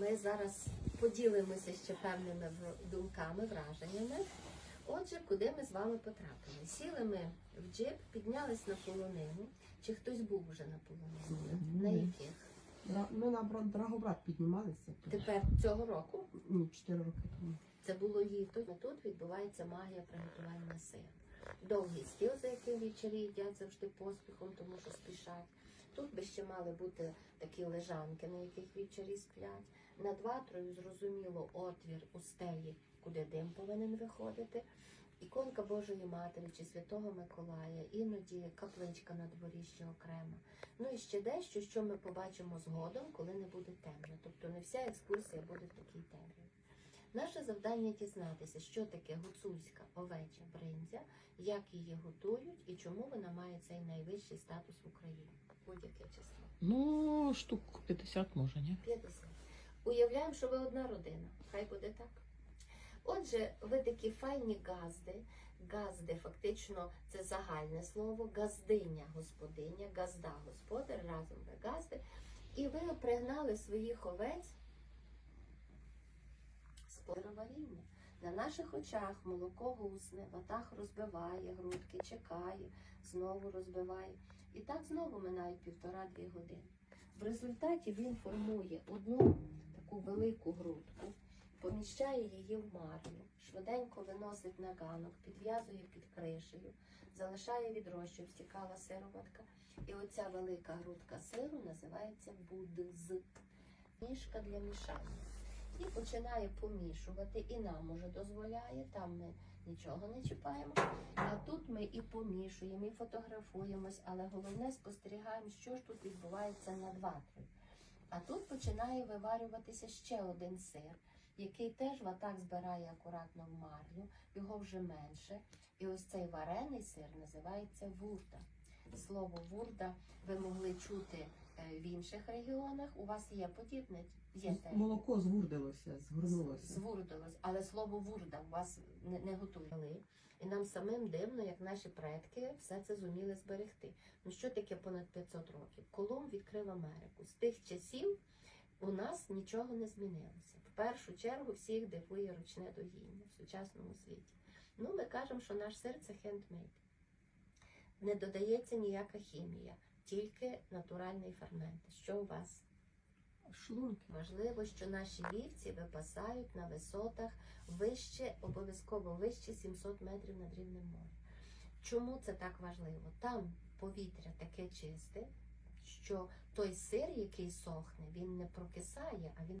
ми зараз поділимося ще певними думками, враженнями. Отже, куди ми з вами потрапили? Сіли ми в джип, піднялись на полонину. Чи хтось був вже на полонину? Ні. На яких? Ми на Бра- Драгобрат піднімалися. Тепер цього року Ні, 4 роки тому. Це було літо. Тут відбувається магія приготування сиру. Довгий стіл, за яким вічері їдять завжди поспіхом, тому що спішать. Тут би ще мали бути такі лежанки, на яких вічері сплять. Над ватрою, зрозуміло, отвір у стелі, куди дим повинен виходити. Іконка Божої Матері чи Святого Миколая, іноді капличка на дворі ще окремо. Ну і ще дещо, що ми побачимо згодом, коли не буде темно. Тобто не вся екскурсія буде в такій темряві. Наше завдання дізнатися, що таке гуцульська овеча бриндзя, як її готують і чому вона має цей найвищий статус в Україні. Будь-яке число. Ну, штук 50 може, ні? 50. Уявляємо, що ви одна родина. Хай буде так. Отже, ви такі файні газди. Газди, фактично, це загальне слово, газдиня, господиня, газда, господар, разом ви газди. І ви пригнали своїх овець з варіння. На наших очах молоко гусне, ватах розбиває, грудки чекає, знову розбиває. І так знову минають півтора-дві години. В результаті він формує одну велику грудку, поміщає її в марлю, швиденько виносить на ганок, підв'язує під кришею, залишає відро, щоб стікала сироватка. І оця велика грудка сиру називається будз. Ніжка для мішання. І починає помішувати, і нам уже дозволяє, там ми нічого не чіпаємо. А тут ми і помішуємо, і фотографуємось, але головне спостерігаємо, що ж тут відбувається над ватрою. А тут починає виварюватися ще один сир, який теж ватак збирає акуратно в марлю, його вже менше. І ось цей варений сир називається вурда. Слово вурда ви могли чути в інших регіонах. У вас є подібне? Є теж. Молоко звурдилося, згорнулося. Звурдилось, але слово вурда у вас не, не готували. І нам самим дивно, як наші предки все це зуміли зберегти. Ну що таке понад 500 років? Колумб відкрив Америку. З тих часів у нас нічого не змінилося. В першу чергу всіх дивує ручне доїння в сучасному світі. Ну, ми кажемо, що наш сир це хендмейд. Не додається ніяка хімія, тільки натуральний фермент. Що у вас? Шлунки. Важливо, що наші вівці випасають на висотах вище, обов'язково вище 700 метрів над рівнем моря. Чому це так важливо? Там повітря таке чисте, що той сир, який сохне, він не прокисає, а він